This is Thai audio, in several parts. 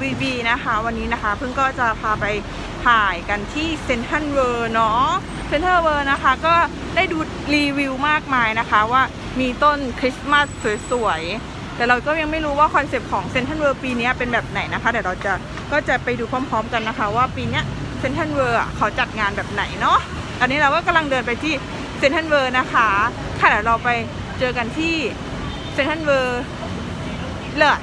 นะคะ วันนี้นะคะเพิ่งก็จะพาไปถ่ายกันที่เซนทันเวอร์เนาะเซนทันเวอร์นะคะก็ได้ดูรีวิวมากมายนะคะว่ามีต้นคริสต์มาสสวยๆ แต่เราก็ยังไม่รู้ว่าคอนเซปต์ของเซนทันเวอร์ปีนี้เป็นแบบไหนนะคะเดี๋ยวเราจะก็จะไปดูพร้อม ๆ กันนะคะ ว่าปีนี้เซนทันเวอร์เขาจัดงานแบบไหนเนาะอันนี้เราก็กำลังเดินไปที่เซนทันเวอร์นะคะค่ะเดี๋ยวเราไปเจอกันที่เซนทันเวอร์เลย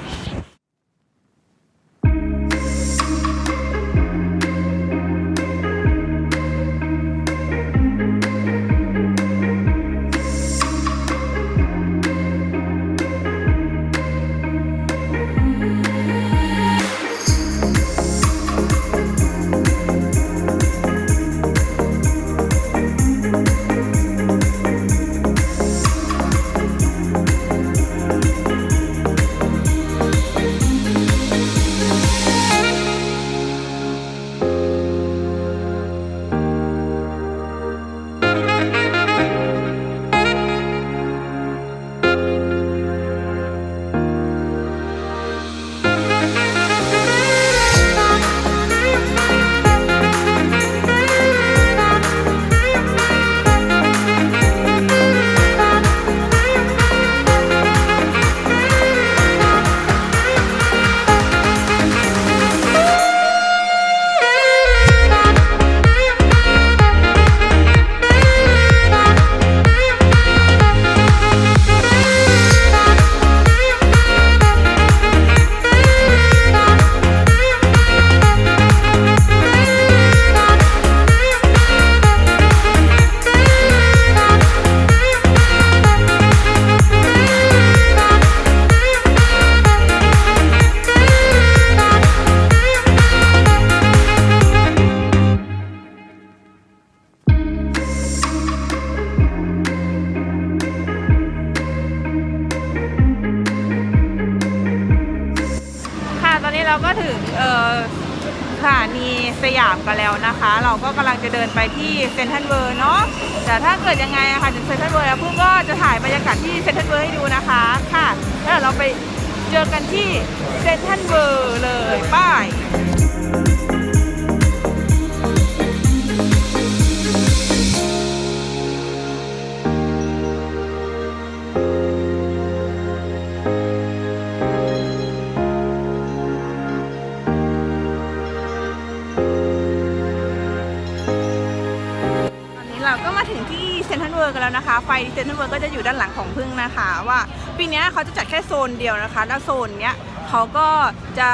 เราก็ถึงเออสถานีสยามกันแล้วนะคะ เราก็กำลังจะเดินไปที่เซนทรัลเวิร์เนาะแต่ถ้าเกิดยังไงอะค่ะถึงเซนทรัลเวิร์แล้วพุ่งก็จะถ่ายบรรยากาศที่เซนทรัลเวิร์ให้ดูนะคะค่ะแล้วเดี๋ยวเราไปเจอกันที่เซนทรัลเวิร์เลยป้ายิร์กันแล้วนะคะ ไฟเซนทรัลเวิร์ก็จะอยู่ด้านหลังของพึ่งนะคะ ว่าปีนี้เขาจะจัดแค่โซนเดียวนะคะ แล้วโซนเนี้ยเขาก็จะ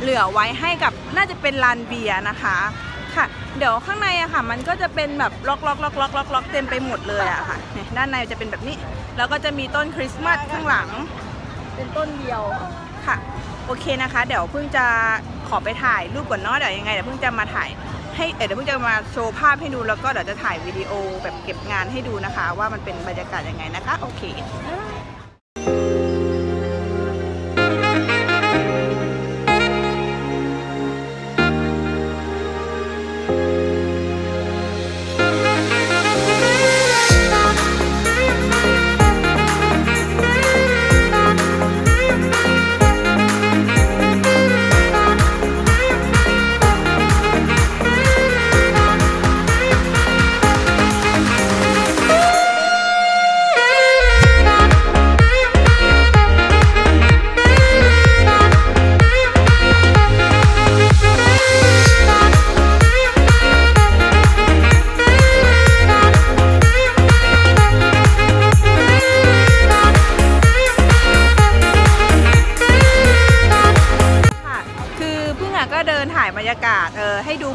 เหลือไว้ให้กับน่าจะเป็นลานเบียร์นะคะค่ะ เดี๋ยวข้างในอะค่ะ มันก็จะเป็นแบบล็อกล็อกล็อกล็อกล็อกล็อกเต็มไปหมดเลยอะค่ะเนี่ยด้านในจะเป็นแบบนี้ แล้วก็จะมีต้นคริสต์มาสข้างหลัง เป็นต้นเดียวค่ะ โอเคนะคะ เดี๋ยวเพิ่งจะขอไปถ่ายรูปก่อนเนาะเดี๋ยวยังไงเดี๋ยวเพิ่งจะมาถ่าย ให้เดี๋ยวเพิ่งจะมาโชว์ภาพให้ดูแล้วก็เดี๋ยวจะถ่ายวิดีโอแบบเก็บงานให้ดูนะคะ ว่ามันเป็นบรรยากาศยังไงนะคะ โอเค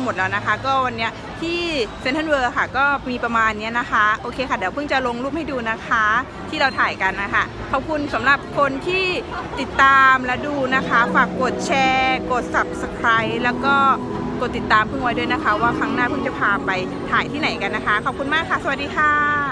หมดแล้วนะคะ ก็วันนี้ที่เซนทรัลเวิร์ค่ะ ก็มีประมาณนี้นะคะ โอเคค่ะ เดี๋ยวเพิ่งจะลงรูปให้ดูนะคะ ที่เราถ่ายกันนะคะ ขอบคุณสำหรับคนที่ติดตามและดูนะคะ ฝากกดแชร์ กด subscribe แล้วก็กดติดตามเพิ่งไว้ด้วยนะคะ ว่าครั้งหน้าเพิ่งจะพาไปถ่ายที่ไหนกันนะคะ ขอบคุณมากค่ะ สวัสดีค่ะ